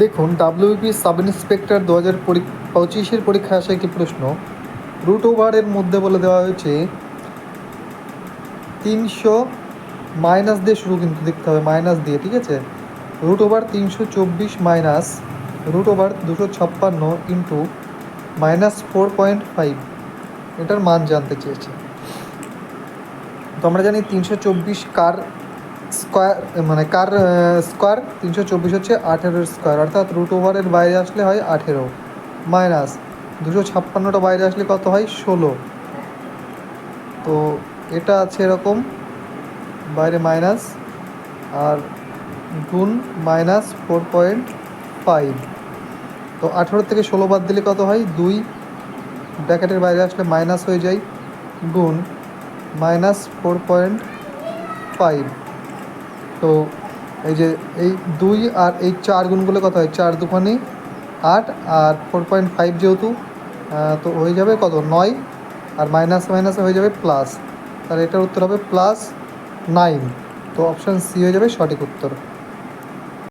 দেখুন WP sub inspector দু হাজার পঁচিশের পরীক্ষায় আসা একটি প্রশ্ন। রুট ওভারের মধ্যে বলে দেওয়া হয়েছে, তিনশো মাইনাস দিয়ে শুরু কিন্তু দেখতে হবে মাইনাস দিয়ে, ঠিক আছে? রুট ওভার তিনশো চব্বিশ মাইনাস রুট ওভার দুশো ছাপ্পান্ন into minus four point five এটার মান জানতে চেয়েছে। তো আমরা জানি তিনশো চব্বিশ কার স্কোয়ার মানে কার স্কোয়ার? তিনশো চব্বিশ হচ্ছে আঠেরোর স্কোয়ার, অর্থাৎ রুট ওভারের বাইরে আসলে হয় আঠেরো, মাইনাস দুশো ছাপ্পান্নটা বাইরে আসলে কত হয়? ষোলো। তো এটা আছে এরকম, বাইরে মাইনাস আর গুণ মাইনাস ফোর পয়েন্ট ফাইভ। তো আঠেরো থেকে ষোলো বাদ দিলে কত হয়? দুই। ব্র্যাকেটের বাইরে আসলে মাইনাস হয়ে যায়, গুণ মাইনাস ফোর পয়েন্ট ফাইভ। তো এই যে এই দুই আর এই চার গুণগুলো কত হয়? চার দুখানি আট আর ফোর পয়েন্ট ফাইভ যেহেতু তো হয়ে যাবে কত? নয়। আর মাইনাস মাইনাসে হয়ে যাবে প্লাস তাহলে এটার উত্তর হবে প্লাস নাইন তো অপশান সি হয়ে যাবে সঠিক উত্তর।